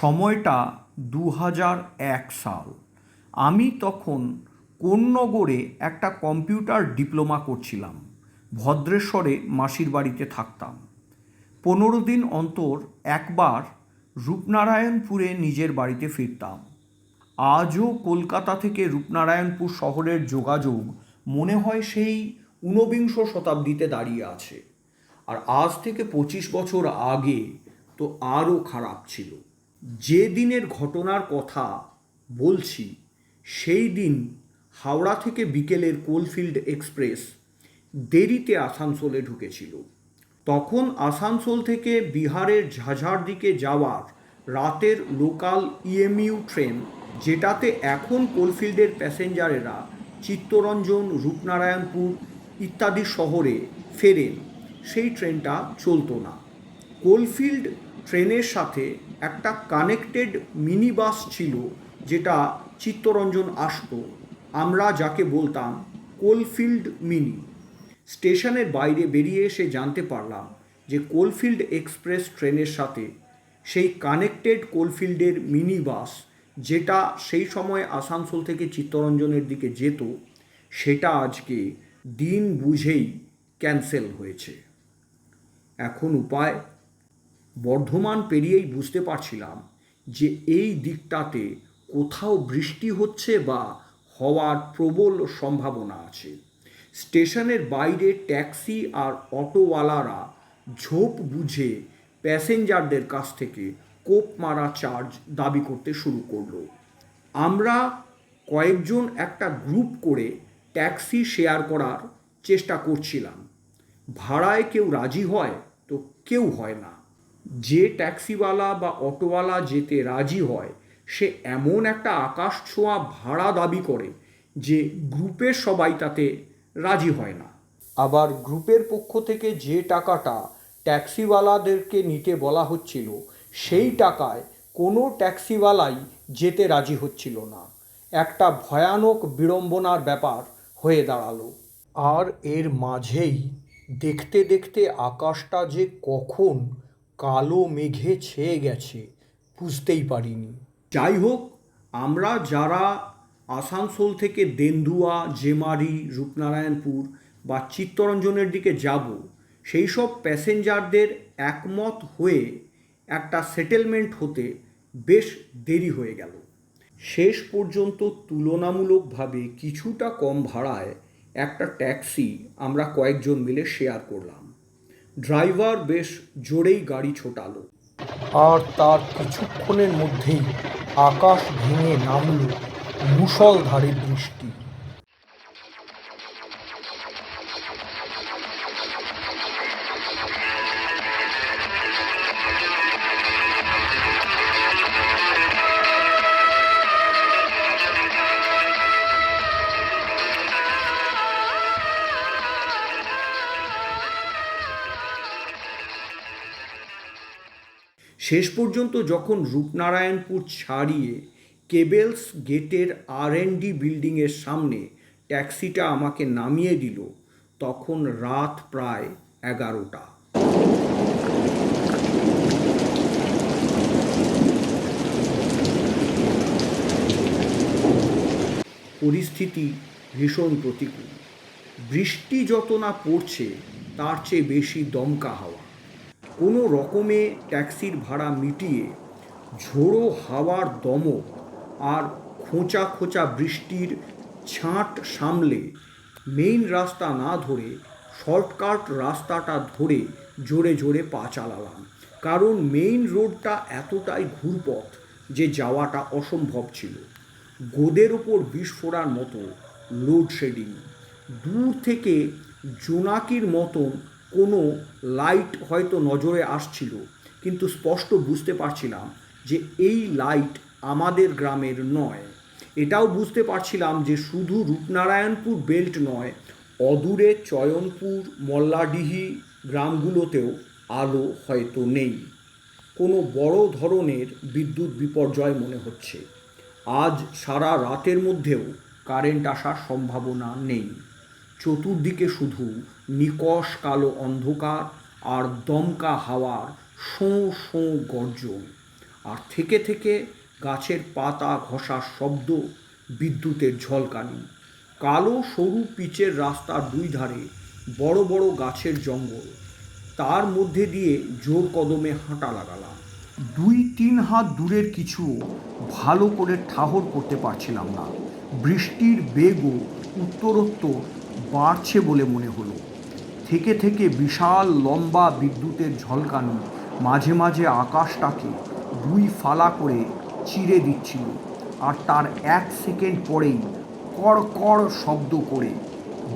সময়টা দু হাজার এক সাল। আমি তখন কোন্নগরে একটা কম্পিউটার ডিপ্লোমা করছিলাম। ভদ্রেশ্বরে মাসির বাড়িতে থাকতাম। পনেরো দিন অন্তর একবার রূপনারায়ণপুরে নিজের বাড়িতে ফিরতাম। আজও কলকাতা থেকে রূপনারায়ণপুর শহরের যোগাযোগ মনে হয় সেই ঊনবিংশ শতাব্দীতে দাঁড়িয়ে আছে। আর আজ থেকে পঁচিশ বছর আগে তো আরও খারাপ ছিল। যে দিনের ঘটনার কথা বলছি, সেই দিন হাওড়া থেকে বিকেলের কোলফিল্ড এক্সপ্রেস দেরিতে আসানসোলে ঢুকেছিল। তখন আসানসোল থেকে বিহারের ঝাঝার দিকে যাওয়ার রাতের লোকাল ইএমইউ ট্রেন, যেটাতে এখন কোলফিল্ডের প্যাসেঞ্জারেরা চিত্তরঞ্জন, রূপনারায়ণপুর ইত্যাদি শহরে ফেরেন, সেই ট্রেনটা চলতো না। কোলফিল্ড ট্রেনের সাথে একটা কানেক্টেড মিনি বাস ছিল, যেটা চিত্তরঞ্জন আসতো। আমরা যাকে বলতাম কোলফিল্ড মিনি। স্টেশনের বাইরে বেরিয়ে এসে জানতে পারলাম যে কোলফিল্ড এক্সপ্রেস ট্রেনের সাথে সেই কানেক্টেড কোলফিল্ডের মিনি বাস যেটা সেই সময় আসানসোল থেকে চিত্তরঞ্জনের দিকে যেত, সেটা আজকে দিন বুঝেই ক্যান্সেল হয়েছে। এখন উপায় বর্ধমান পেরিয়েই বুঝতে পারছিলাম যে এই দিকটাতে কোথাও বৃষ্টি হচ্ছে বা হওয়ার প্রবল সম্ভাবনা আছে। স্টেশনের বাইরে ট্যাক্সি আর অটোওয়ালারা ঝোপ বুঝে প্যাসেঞ্জারদের কাছ থেকে কোপ মারা চার্জ দাবি করতে শুরু করল। আমরা কয়েকজন একটা গ্রুপ করে ট্যাক্সি শেয়ার করার চেষ্টা করছিলাম। ভাড়ায় কেউ রাজি হয় তো কেউ হয় না। যে ট্যাক্সিওয়ালা বা অটোওয়ালা যেতে রাজি হয়, সে এমন একটা আকাশ ছোঁয়া ভাড়া দাবি করে যে গ্রুপের সবাই তাতে রাজি হয় না। আবার গ্রুপের পক্ষ থেকে যে টাকাটা ট্যাক্সিওয়ালাদেরকে নিতে বলা হচ্ছিল, সেই টাকায় কোনো ট্যাক্সিওয়ালাই যেতে রাজি হচ্ছিল না। একটা ভয়ানক বিড়ম্বনার ব্যাপার হয়ে দাঁড়াল। আর এর মাঝেই দেখতে দেখতে আকাশটা যে কখন কালো মেঘে ছেয়ে গেছে, বুঝতেই পারিনি। যাই হোক আমরা যারা আসানসোল থেকে দেন্দুয়া, জেমারি, রূপনারায়ণপুর বা চিত্তরঞ্জনের দিকে যাব, সেই সব প্যাসেঞ্জারদের একমত হয়ে একটা সেটেলমেন্ট হতে বেশ দেরি হয়ে গেল। শেষ পর্যন্ত তুলনামূলকভাবে কিছুটা কম ভাড়ায় একটা ট্যাক্সি আমরা কয়েকজন মিলে শেয়ার করলাম। ড্রাইভার বেশ জোরেই গাড়ি ছোটালো। আর তার কিছুক্ষণের মধ্যেই আকাশ ভেঙে নামল মুষলধারে বৃষ্টি। শেষ পর্যন্ত যখন রূপনারায়ণপুর ছাড়িয়ে কেবেলস গেটের আর ডি বিল্ডিংয়ের সামনে ট্যাক্সিটা আমাকে নামিয়ে দিল, তখন রাত প্রায় এগারোটা। পরিস্থিতি ভীষণ প্রতিকূল। বৃষ্টি যত না পড়ছে, তার চেয়ে বেশি দমকা হাওয়া। কোনো রকমে ট্যাক্সির ভাড়া মিটিয়ে ঝোড়ো হাওয়ার দমক আর খোঁচা খোঁচা বৃষ্টির ছাঁট সামলে মেইন রাস্তা না ধরে শর্টকাট রাস্তাটা ধরে জোরে জোরে পা চালালাম। কারণ মেইন রোডটা এতটাই ঘুরপথ যে যাওয়াটা অসম্ভব ছিল। গোদের ওপর বিস্ফোরার মতো লোডশেডিং দূর থেকে জোনাকির মতন কোনো লাইট হয়তো নজরে আসছিল, কিন্তু স্পষ্ট বুঝতে পারছিলাম যে এই লাইট আমাদের গ্রামের নয়। এটাও বুঝতে পারছিলাম যে শুধু রূপনারায়ণপুর বেল্ট নয়, অদূরে চয়নপুর, মল্লাডিহি গ্রামগুলোতেও আলো হয়তো নেই। কোনো বড় ধরনের বিদ্যুৎ বিপর্যয় মনে হচ্ছে। আজ সারা রাতের মধ্যেও কারেন্ট আসার সম্ভাবনা নেই। চতুর্দিকে শুধু নিকষ কালো অন্ধকার আর দমকা হাওয়ার শোঁ শোঁ গর্জন। আর থেকে থেকে গাছের পাতা ঘষার শব্দ, বিদ্যুতের ঝলকানি। কালো সরু পিচের রাস্তার দুই ধারে বড় বড় গাছের জঙ্গল। তার মধ্যে দিয়ে জোর কদমে হাঁটা লাগালাম। দুই তিন হাত দূরের কিছু ভালো করে ঠাহর করতে পারছিলাম না। বৃষ্টির বেগও উত্তরোত্তর বাড়ছে বলে মনে হলো। থেকে থেকে বিশাল লম্বা বিদ্যুতের ঝলকানি মাঝে মাঝে আকাশটাকে দুই ফালা করে চিরে দিচ্ছিল আর তার এক সেকেন্ড পরেই কড় কড় শব্দ করে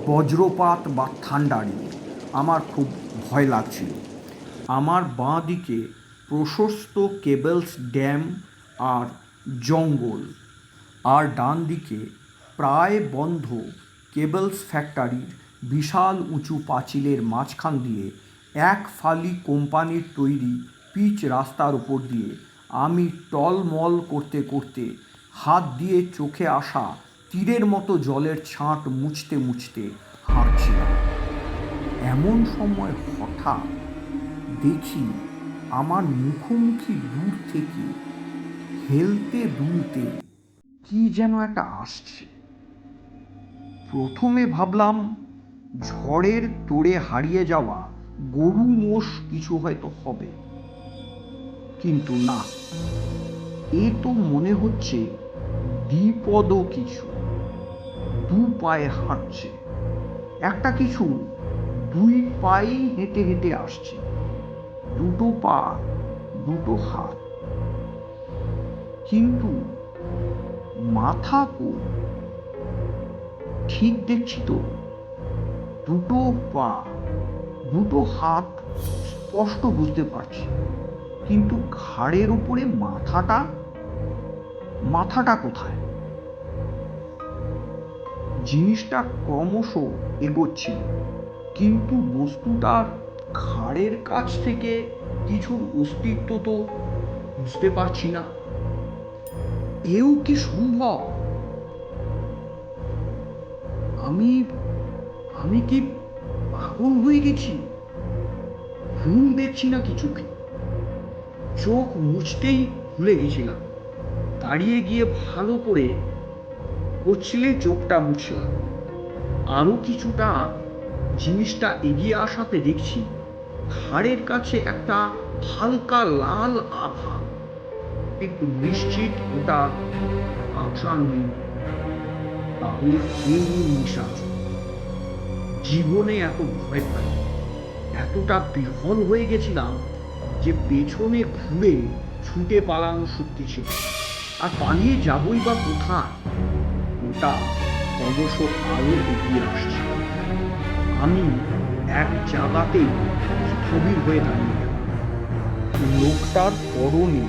বজ্রপাত বা ঠান্ডারি আমার খুব ভয় লাগছিল। আমার বাঁ দিকে প্রশস্ত কেবলস ড্যাম আর জঙ্গল, আর ডান দিকে প্রায় বন্ধ কেবলস ফ্যাক্টরির বিশাল উঁচু পাঁচিলের মাঝখান দিয়ে এক ফালি কোম্পানির তৈরি পিচ রাস্তার উপর দিয়ে আমি টলমল করতে করতে হাত দিয়ে চোখে আসা তীরের মতো জলের ছাঁট মুছতে মুছতে হাঁটছিলাম। এমন সময় হঠাৎ দেখি আমার মুখোমুখি দূর থেকে হেলতে দুলতে কি যেন একটা আসছে। প্রথমে ভাবলাম, ঝড়ের তোড়ে হারিয়ে যাওয়া গরু মোষ কিছু হয়তো হবে। কিন্তু না, এ তো মনে হচ্ছে দ্বিপদ কিছু। দু পায়ে হাঁটছে। একটা কিছু দুই পায়েই হেঁটে হেঁটে আসছে। দুটো পা, দুটো হাত। কিন্তু মাথা কো ঠিক দেখছি তো। দুটো পা, দুটো হাত স্পষ্ট বুঝতে পারছি, কিন্তু ঘাড়ের উপরে মাথাটা মাথাটা কোথায়? জিনিসটা ক্রমশ এগোচ্ছিল কিন্তু বস্তুটার ঘাড়ের কাছ থেকে কিছুর অস্তিত্ব তো বুঝতে পারছি না। এও কি সম্ভব? আমি আমি কি পাগল হয়ে গেছি? ঘুম দেখছি না কিছুকে চোখ? মুছতেই ভুলে গেছিলাম। দাঁড়িয়ে গিয়ে ভালো করে কচলে চোখটা মুছলাম। আরও কিছুটা জিনিসটা এগিয়ে আসাতে দেখছি, ঘাড়ের কাছে একটা হালকা লাল আভা। একটু নিশ্চিত ওটা নেই তাহলে এই নিঃশ্বাস জীবনে এত ভয় পাই, এতটা বিফল হয়ে গেছিলাম যে পেছনে ঘুরে ছুটে পালানো সত্যি ছিল। আর পালিয়ে যাবই বা কোথায়, ওটা ক্রমশ আরও এগিয়ে আসছে। আমি এক জায়গাতেই স্থবির হয়ে দাঁড়িয়ে লোকটার পরনে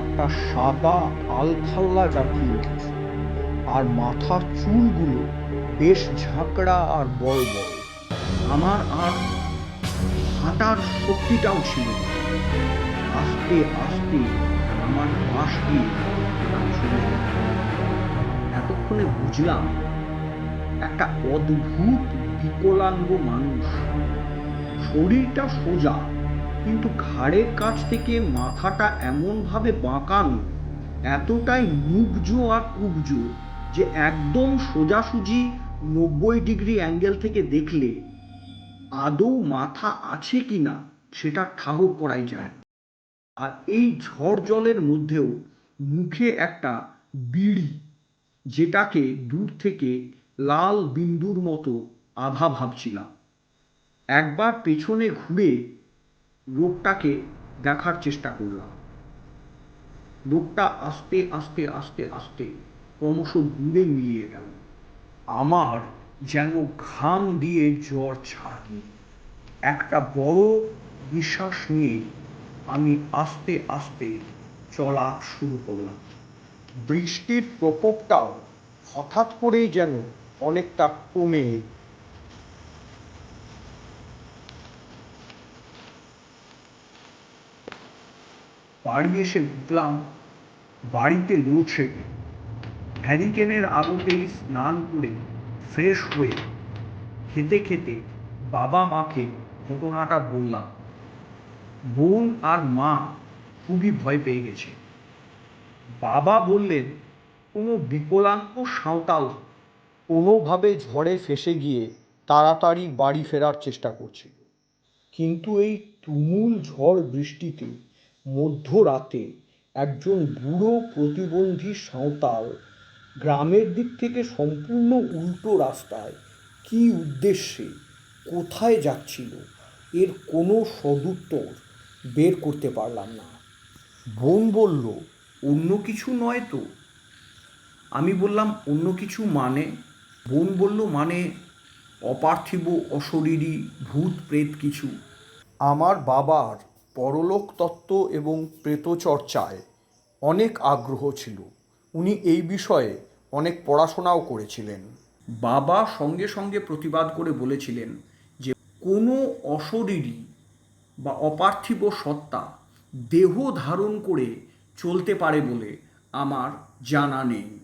একটা সাদা আলখাল্লা জাতীয় আর মাথার চুলগুলো বেশ ঝাঁকড়া আর বড় বড়। আমার আর হাঁটার শক্তিটাও ছিল আস্তে আস্তে আমার পাশ দিয়ে এতক্ষণে বুঝলাম একটা অদ্ভুত বিকলাঙ্গ মানুষ। শরীরটা সোজা, কিন্তু ঘাড়ের কাছ থেকে মাথাটা এমনভাবে বাঁকানো, এতটাই মুগ্জ আর কুব্জ যে একদম সোজাসুজি নব্বই ডিগ্রি অ্যাঙ্গেল থেকে দেখলে আদৌ মাথা আছে কি না, সেটা ঠাহর করাই যায়। আর এই ঝড় জলের মধ্যেও মুখে একটা বিড়ি, যেটাকে দূর থেকে লাল বিন্দুর মতো আভা ভাবছিলাম একবার পেছনে ঘুরে লোকটাকে দেখার চেষ্টা করলাম লোকটা আস্তে আস্তে আস্তে আস্তে ক্রমশ দূরে মিলিয়ে গেল। আমার যেন ঘাম দিয়ে জ্বর ছাড়ি একটা বড় নিঃশ্বাস নিয়ে আমি আস্তে আস্তে চলা শুরু করলাম। বৃষ্টির প্রকোপটাও হঠাৎ করেই যেন অনেকটা কমে। বাড়ি এসে উঠলাম, বাড়িতে লোডশেডিং হ্যারিকেনের আলোতেই স্নান করে ফ্রেশ হয়ে খেতে খেতে বাবা মাকে ঘটনাটা বললাম। বোন আর মা খুবই ভয় পেয়ে গেছে। বাবা বললেন, কোনো বিকলাঙ্গ সাঁওতাল কোনোভাবে ঝড়ে ফেসে গিয়ে তাড়াতাড়ি বাড়ি ফেরার চেষ্টা করছে। কিন্তু এই তুমুল ঝড় বৃষ্টিতে মধ্যরাতে একজন বুড়ো প্রতিবন্ধী সাঁওতাল গ্রামের দিক থেকে সম্পূর্ণ উল্টো রাস্তায়। কী উদ্দেশ্যে? কোথায় যাচ্ছিল? এর কোনো সদুত্তর বের করতে পারলাম না। বোন বলল, অন্য কিছু নয় তো? আমি বললাম, অন্য কিছু মানে? বোন বলল মানে অপার্থিব, অশরীরী, ভূত প্রেত কিছু। আমার বাবার পরলোক তত্ত্ব এবং প্রেতচর্চায় অনেক আগ্রহ ছিল। উনি এই বিষয়ে অনেক পড়াশোনাও করেছিলেন। বাবা সঙ্গে সঙ্গে প্রতিবাদ করে বলেছিলেন যে কোনো অশরীরী বা অপার্থিব সত্তা দেহ ধারণ করে চলতে পারে বলে আমার জানা নেই।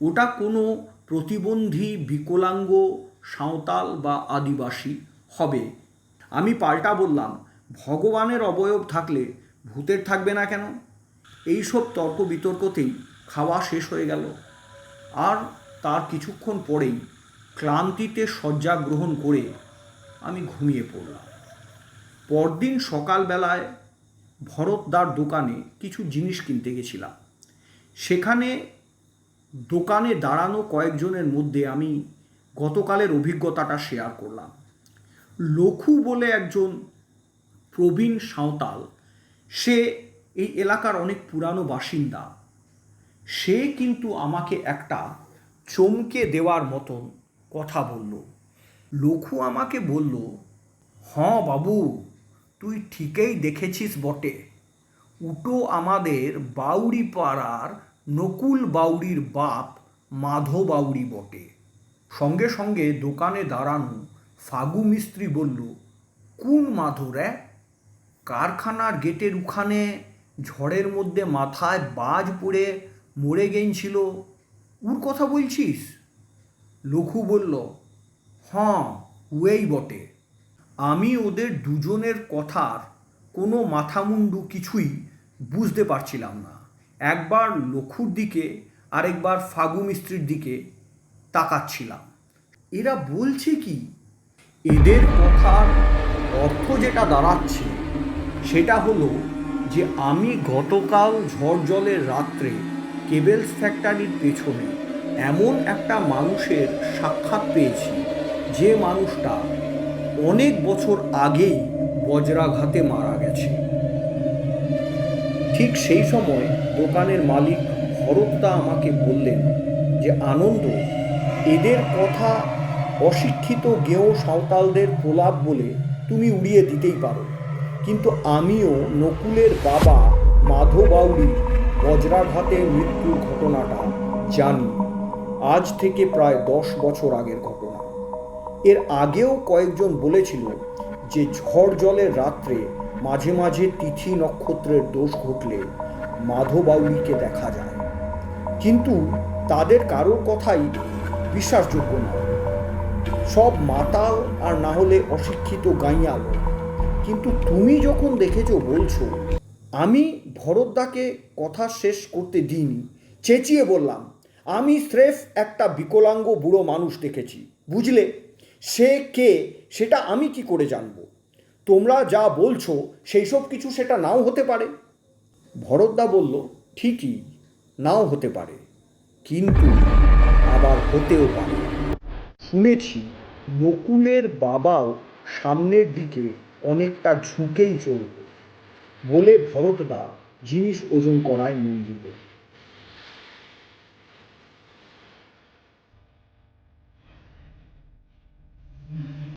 ওটা কোনো প্রতিবন্ধী, বিকলাঙ্গ, সাঁওতাল বা আদিবাসী হবে। আমি পাল্টা বললাম, ভগবানের অবয়ব থাকলে ভূতের থাকবে না কেন? এইসব তর্ক বিতর্কতেই খাওয়া শেষ হয়ে গেল। আর তার কিছুক্ষণ পরেই ক্লান্তিতে শয্যা গ্রহণ করে আমি ঘুমিয়ে পড়লাম। পরদিন সকালবেলায় ভরতদার দোকানে কিছু জিনিস কিনতে গেছিলাম। সেখানে দোকানে দাঁড়ানো কয়েকজনের মধ্যে আমি গতকালের অভিজ্ঞতাটা শেয়ার করলাম। লঘু বলে একজন প্রবীণ সাঁওতাল, সে এই এলাকার অনেক পুরানো বাসিন্দা সে কিন্তু আমাকে একটা চমকে দেওয়ার মতন কথা বলল। লঘু আমাকে বলল হ্যাঁ বাবু, তুই ঠিকই দেখেছিস বটে। উটো আমাদের বাউরি পাড়ার নকুল বাউরির বাপ মাধো বাউরি বটে। সঙ্গে সঙ্গে দোকানে দাঁড়ানো ফাগু মিস্ত্রি বলল, কোন মাধো রে? কারখানার গেটের উখানে ঝড়ের মধ্যে মাথায় বাজ পড়ে মরে গেছিল উর কথা বলছিস? লঘু বলল হ্যাঁ উয়েই বটে। আমি ওদের দুজনের কথার কোনো মাথামুন্ডু কিছুই বুঝতে পারছিলাম না। একবার লক্ষুর দিকে, আরেকবার ফাগু মিস্ত্রির দিকে তাকাচ্ছিলাম। এরা বলছে কি, এদের কথার অর্থ যেটা দাঁড়াচ্ছে, সেটা হলো যে আমি গতকাল ঝড় জলের রাত্রে কেবেলস ফ্যাক্টরির পেছনে এমন একটা মানুষের সাক্ষাৎ পেয়েছি, যে মানুষটা অনেক বছর আগেই বজ্রাঘাতে মারা গেছে। ঠিক সেই সময় দোকানের মালিক ভরতদা আমাকে বললেন যে, আনন্দ, এদের কথা অশিক্ষিত গেঁয়ো সাঁওতালদের প্রলাপ বলে তুমি উড়িয়ে দিতেই পারো। কিন্তু আমিও নকুলের বাবা মাধবাউরির বজ্রাঘাতে মৃত্যুর ঘটনাটা জানি। আজ থেকে প্রায় দশ বছর আগের ঘটনা। এর আগেও কয়েকজন বলেছিল যে ঝড় জলের রাত্রে মাঝে মাঝে তিথি নক্ষত্রের দোষ ঘটলে মাধবাউরিকে দেখা যায়। কিন্তু তাদের কারোর কথাই বিশ্বাসযোগ্য নয়। সব মাতাল আর না হলে অশিক্ষিত গাইয়াল। কিন্তু তুমি যখন দেখেছ বলছো আমি ভরতদাকে কথা শেষ করতে দিইনি, চেঁচিয়ে বললাম, আমি স্রেফ একটা বিকলাঙ্গ বুড়ো মানুষ দেখেছি, বুঝলে? সে কে, সেটা আমি কি করে জানব? তোমরা যা বলছো সেই সব কিছু সেটা নাও হতে পারে? ভরতদা বলল, ঠিকই, নাও হতে পারে, কিন্তু আবার হতেও পারে। শুনেছি নকুলের বাবাও সামনের দিকে অনেকটা ঝুঁকেই চলবে বলে ভরতদা জিনিস ওজন করায় মন দিল।